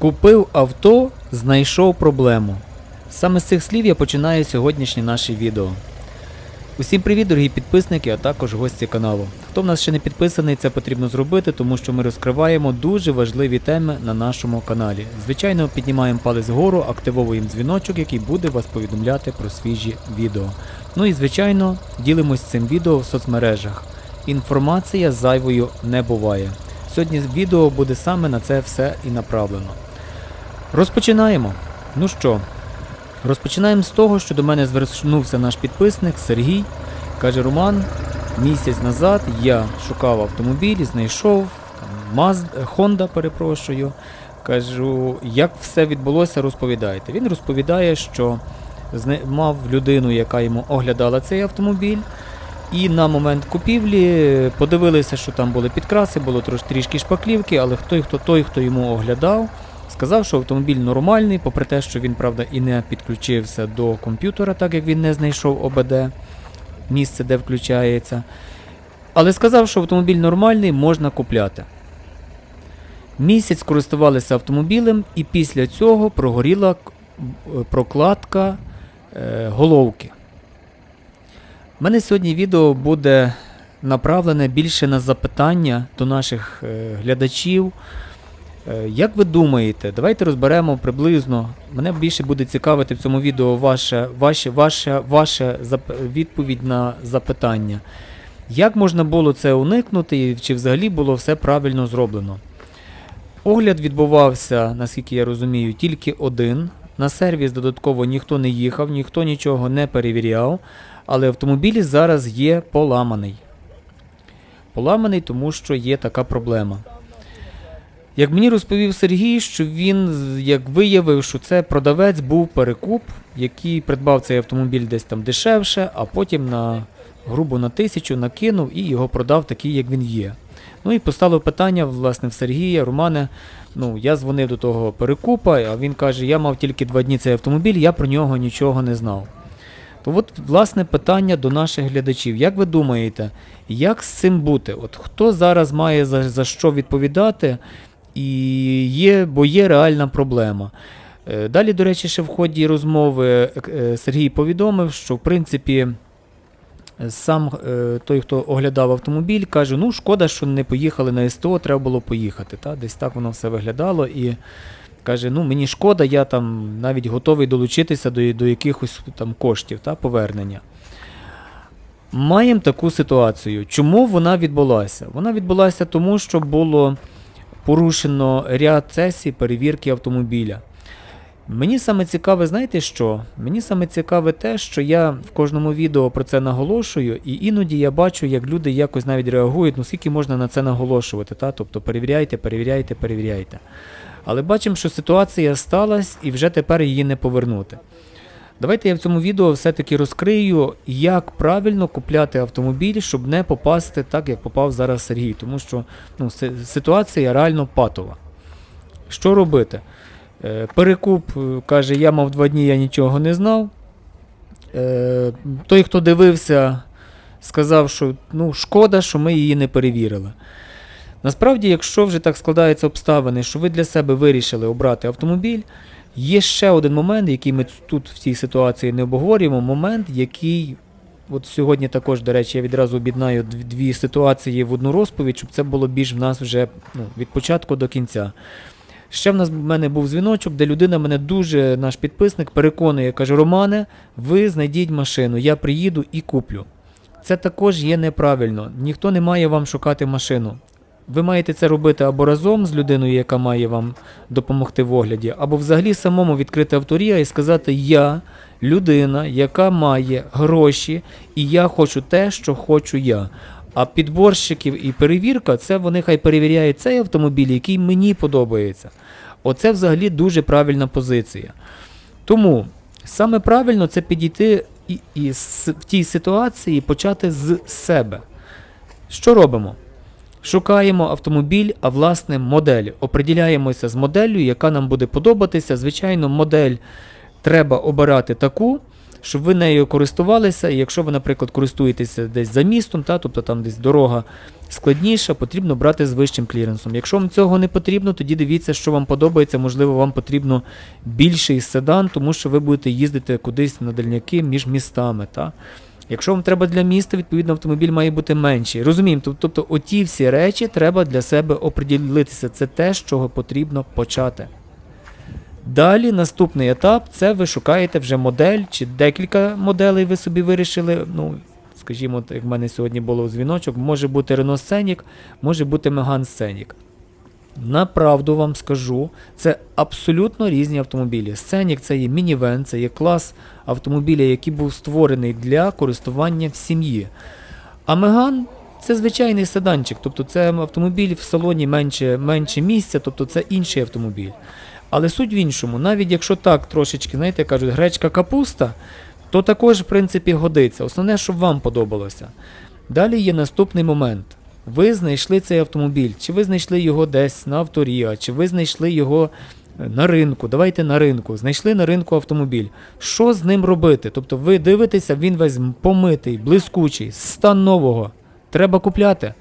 Купив авто, знайшов проблему. Саме з цих слів я починаю сьогоднішнє наше відео. Усім привіт, дорогі підписники, а також гості каналу. Хто в нас ще не підписаний, це потрібно зробити, тому що ми розкриваємо дуже важливі теми на нашому каналі. Звичайно, піднімаємо палець вгору, активовуємо дзвіночок, який буде вас повідомляти про свіжі відео. Ну і звичайно, ділимось цим відео в соцмережах. Інформація зайвою не буває. Сьогодні відео буде саме на це все і направлено. Розпочинаємо. Ну що, розпочинаємо з того, що до мене звернувся наш підписник Сергій. Каже, Роман, місяць назад я шукав автомобіль, знайшов Honda, перепрошую. Кажу, як все відбулося, розповідайте. Він розповідає, що мав людину, яка йому оглядала цей автомобіль. І на момент купівлі подивилися, що там були підкраси, було трішки шпаклівки, але той, хто той, хто йому оглядав, сказав, що автомобіль нормальний, попри те, що він, правда, і не підключився до комп'ютера, так як він не знайшов ОБД, місце, де включається. Але сказав, що автомобіль нормальний, можна купляти. Місяць користувалися автомобілем, і після цього прогоріла е, прокладка е, головки. У мене сьогодні відео буде направлене більше на запитання до наших е, глядачів. Е, як ви думаєте, давайте розберемо приблизно. Мене більше буде цікавити в цьому відео ваша, ваша, ваша, ваша відповідь на запитання. Як можна було це уникнути, і чи взагалі було все правильно зроблено? Огляд відбувався, наскільки я розумію, тільки один. На сервіс додатково ніхто не їхав, ніхто нічого не перевіряв, але автомобіль зараз є поламаний. Поламаний, тому що є така проблема. Як мені розповів Сергій, що він як виявив, що це продавець був перекуп, який придбав цей автомобіль десь там дешевше, а потім на грубо на тисячу накинув і його продав такий, як він є. Ну і поставив питання, власне, в Сергія, Романе. Ну, я дзвонив до того перекупа, а він каже, я мав тільки два дні цей автомобіль, я про нього нічого не знав. То от, власне, питання до наших глядачів. Як ви думаєте, як з цим бути? От хто зараз має за, за що відповідати, і є, бо є реальна проблема. Е, Далі, до речі, ще в ході розмови е, Сергій повідомив, що в принципі сам е, той, хто оглядав автомобіль, каже: ну шкода, що не поїхали на СТО, треба було поїхати. Та? Десь так воно все виглядало. І каже: ну мені шкода, я там навіть готовий долучитися до, до якихось там коштів та, повернення. Маємо таку ситуацію. Чому вона відбулася? Вона відбулася тому, що було порушено ряд сесій перевірки автомобіля. Мені саме цікаве, знаєте що? Мені саме цікаве те, що я в кожному відео про це наголошую, і іноді я бачу, як люди якось навіть реагують, ну скільки можна на це наголошувати, та? тобто перевіряйте, перевіряйте, перевіряйте. Але бачимо, що ситуація сталася і вже тепер її не повернути. Давайте я в цьому відео все-таки розкрию, як правильно купляти автомобіль, щоб не попасти так, як попав зараз Сергій, тому що ну, ситуація реально патова. Що робити? Е, Перекуп е, каже, я мав два дні, я нічого не знав. Е, Той, хто дивився, сказав, що ну, шкода, що ми її не перевірили. Насправді, якщо вже так складаються обставини, що ви для себе вирішили обрати автомобіль, є ще один момент, який ми тут в цій ситуації не обговорюємо. Момент, який от сьогодні також, до речі, я відразу об'єднаю дві, ситуації в одну розповідь, щоб це було більш в нас вже ну, від початку до кінця. Ще в нас в мене був дзвіночок, де людина мене дуже, наш підписник, переконує, каже: Романе, ви знайдіть машину, я приїду і куплю. Це також є неправильно. Ніхто не має вам шукати машину. Ви маєте це робити або разом з людиною, яка має вам допомогти в огляді, або взагалі самому відкрити авторія і сказати: Я людина, яка має гроші, і я хочу те, що хочу я. А підборщиків і перевірка це вони хай перевіряють цей автомобіль, який мені подобається. Оце взагалі дуже правильна позиція. Тому саме правильно це підійти і, і в тій ситуації почати з себе. Що робимо? Шукаємо автомобіль, а власне модель. Оприділяємося з моделлю, яка нам буде подобатися. Звичайно, модель треба обирати таку, щоб ви нею користувалися. І якщо ви, наприклад, користуєтеся десь за містом, та, тобто там десь дорога складніша, потрібно брати з вищим кліренсом. Якщо вам цього не потрібно, тоді дивіться, що вам подобається. Можливо, вам потрібно більший седан, тому що ви будете їздити кудись на дальняки між містами. Та? Якщо вам треба для міста, відповідно автомобіль має бути менший. Розуміємо, тобто оті всі речі треба для себе оприділитися. Це те, з чого потрібно почати. Далі наступний етап це ви шукаєте вже модель чи декілька моделей ви собі вирішили. Ну, скажімо, як в мене сьогодні було дзвіночок, може бути Renault Scenic, може бути Megane Scenic. Направду вам скажу, це абсолютно різні автомобілі. Scenic це є мінівен, це є клас автомобіля, який був створений для користування в сім'ї. А Megane це звичайний седанчик, тобто це автомобіль в салоні менше, менше місця, тобто це інший автомобіль. Але суть в іншому, навіть якщо так трошечки, знаєте, кажуть, гречка капуста, то також, в принципі, годиться. Основне, щоб вам подобалося. Далі є наступний момент. Ви знайшли цей автомобіль, чи ви знайшли його десь на авторія, чи ви знайшли його е, на ринку. Давайте на ринку. Знайшли на ринку автомобіль. Що з ним робити? Тобто ви дивитеся, він весь помитий, блискучий, стан нового. Треба купляти?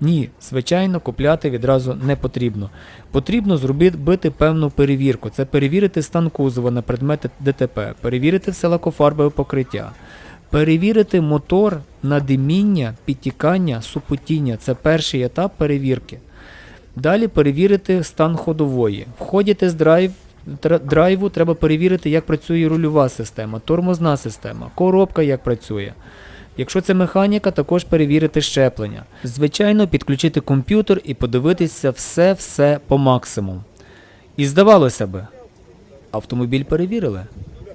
Ні, звичайно, купляти відразу не потрібно. Потрібно зробити певну перевірку. Це перевірити стан кузова на предмети ДТП, перевірити все лакофарбове покриття, перевірити мотор на диміння, підтікання, супотіння. Це перший етап перевірки. Далі перевірити стан ходової. В ході тест-драйв драйву треба перевірити, як працює рульова система, тормозна система, коробка як працює. Якщо це механіка, також перевірити щеплення. Звичайно, підключити комп'ютер і подивитися все-все по максимуму. І здавалося би, автомобіль перевірили.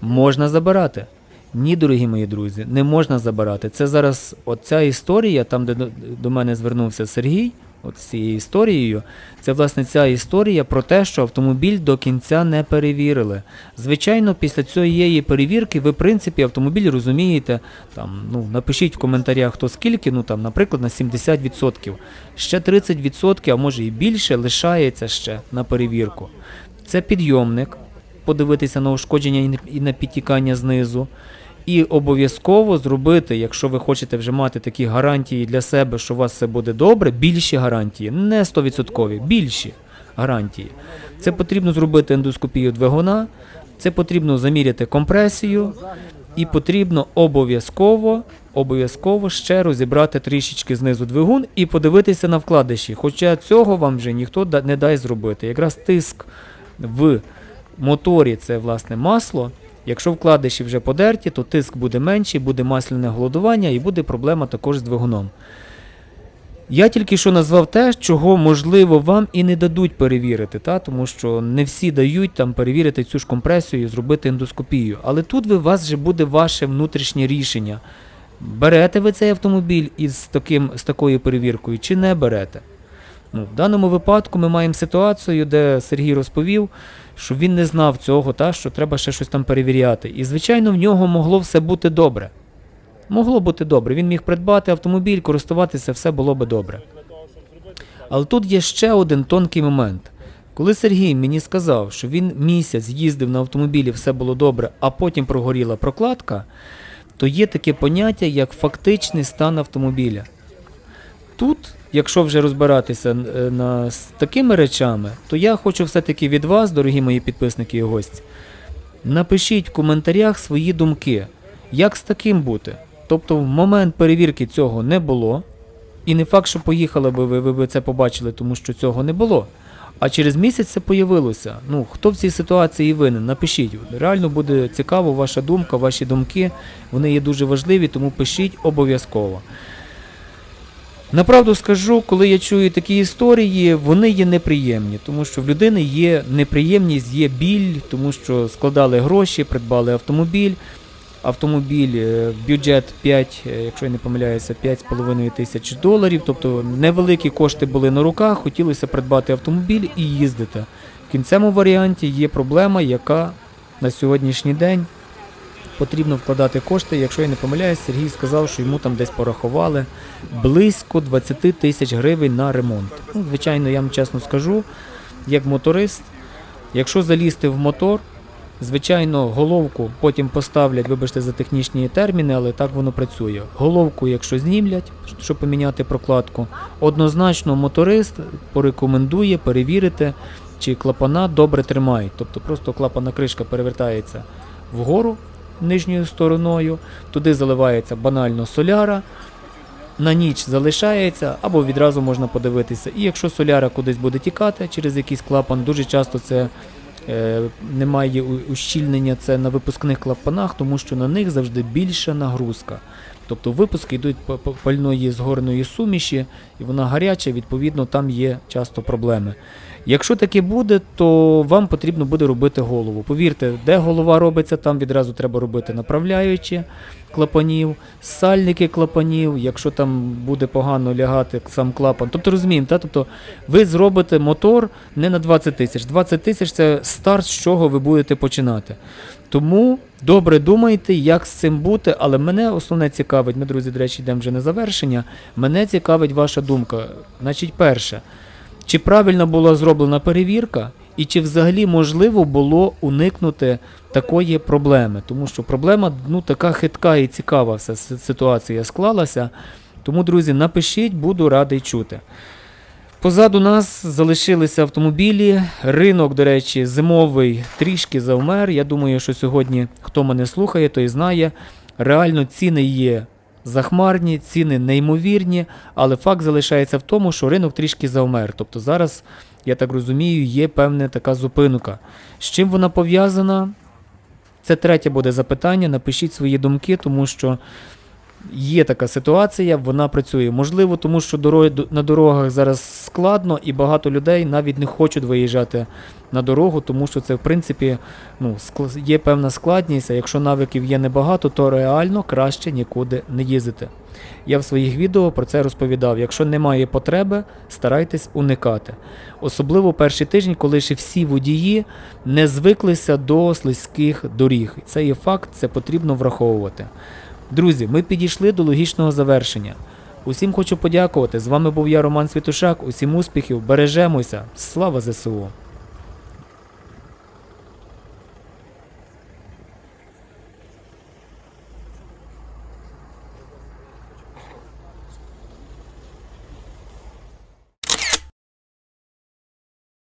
Можна забирати. Ні, дорогі мої друзі, не можна забирати. Це зараз оця історія, там, де до, мене звернувся Сергій, от з цією історією, це власне ця історія про те, що автомобіль до кінця не перевірили. Звичайно, після цієї перевірки ви, в принципі, автомобіль розумієте, там, ну, напишіть в коментарях, хто скільки, ну там, наприклад, на 70%. Ще 30%, а може і більше, лишається ще на перевірку. Це підйомник, подивитися на ушкодження і на підтікання знизу. І обов'язково зробити, якщо ви хочете вже мати такі гарантії для себе, що у вас все буде добре, більші гарантії, не 100%, більші гарантії. Це потрібно зробити ендоскопію двигуна, це потрібно заміряти компресію, і потрібно обов'язково, обов'язково ще розібрати трішечки знизу двигун і подивитися на вкладиші. Хоча цього вам вже ніхто не дасть зробити. Якраз тиск в моторі це власне масло. Якщо вкладиші вже подерті, то тиск буде менший, буде масляне голодування і буде проблема також з двигуном. Я тільки що назвав те, чого можливо вам і не дадуть перевірити, та? тому що не всі дають там перевірити цю ж компресію і зробити ендоскопію. Але тут ви, у вас вже буде ваше внутрішнє рішення. Берете ви цей автомобіль із таким, з такою перевіркою чи не берете. Ну, в даному випадку ми маємо ситуацію, де Сергій розповів, що він не знав цього, та, що треба ще щось там перевіряти. І, звичайно, в нього могло все бути добре. Могло бути добре. Він міг придбати автомобіль, користуватися, все було би добре. Але тут є ще один тонкий момент. Коли Сергій мені сказав, що він місяць їздив на автомобілі, все було добре, а потім прогоріла прокладка, то є таке поняття, як фактичний стан автомобіля. Тут, якщо вже розбиратися е, на, з такими речами, то я хочу все-таки від вас, дорогі мої підписники і гості, напишіть в коментарях свої думки, як з таким бути. Тобто в момент перевірки цього не було, і не факт, що поїхали би ви, ви б це побачили, тому що цього не було. А через місяць це появилося. Ну, хто в цій ситуації винен? Напишіть. Реально буде цікаво ваша думка, ваші думки. Вони є дуже важливі, тому пишіть обов'язково. Направду скажу, коли я чую такі історії, вони є неприємні, тому що в людини є неприємність, є біль, тому що складали гроші, придбали автомобіль. Автомобіль е, в бюджет 5, е, якщо я не помиляюся, 5,5 тисяч доларів. Тобто невеликі кошти були на руках, хотілося придбати автомобіль і їздити. В кінцевому варіанті є проблема, яка на сьогоднішній день потрібно вкладати кошти. Якщо я не помиляюсь, Сергій сказав, що йому там десь порахували близько 20 тисяч гривень на ремонт. Ну, звичайно, я вам чесно скажу, як моторист, якщо залізти в мотор Звичайно, головку потім поставлять, вибачте за технічні терміни, але так воно працює. Головку, якщо знімлять, щоб поміняти прокладку, однозначно моторист порекомендує перевірити, чи клапана добре тримають. Тобто просто клапана кришка перевертається вгору нижньою стороною, туди заливається банально соляра, на ніч залишається, або відразу можна подивитися. І якщо соляра кудись буде тікати через якийсь клапан, дуже часто це е, немає ущільнення це на випускних клапанах, тому що на них завжди більша нагрузка. Тобто випуски йдуть пальної згорної суміші, і вона гаряча, відповідно, там є часто проблеми. Якщо таке буде, то вам потрібно буде робити голову. Повірте, де голова робиться, там відразу треба робити направляючі клапанів, сальники клапанів, якщо там буде погано лягати сам клапан. Тобто розуміємо, та? тобто ви зробите мотор не на 20 тисяч. 20 тисяч це старт, з чого ви будете починати. Тому добре думайте, як з цим бути, але мене основне цікавить, ми, друзі, до речі, йдемо вже на завершення. Мене цікавить ваша думка. Значить, перше, чи правильно була зроблена перевірка, і чи взагалі можливо було уникнути такої проблеми? Тому що проблема ну, така хитка і цікава вся ситуація склалася. Тому, друзі, напишіть, буду радий чути. Позаду нас залишилися автомобілі. Ринок, до речі, зимовий трішки завмер. Я думаю, що сьогодні, хто мене слухає, той знає. Реально ціни є захмарні, ціни неймовірні, але факт залишається в тому, що ринок трішки завмер. Тобто зараз, я так розумію, є певна така зупинка. З чим вона пов'язана? Це третє буде запитання. Напишіть свої думки, тому що є така ситуація, вона працює. Можливо, тому що дороги, на дорогах зараз складно і багато людей навіть не хочуть виїжджати на дорогу, тому що це, в принципі, ну, є певна складність, а якщо навиків є небагато, то реально краще нікуди не їздити. Я в своїх відео про це розповідав. Якщо немає потреби, старайтесь уникати. Особливо перші тижні, коли ще всі водії не звиклися до слизьких доріг. Це є факт, це потрібно враховувати. Друзі, ми підійшли до логічного завершення. Усім хочу подякувати. З вами був я, Роман Світушак. Усім успіхів, бережемося. Слава ЗСУ!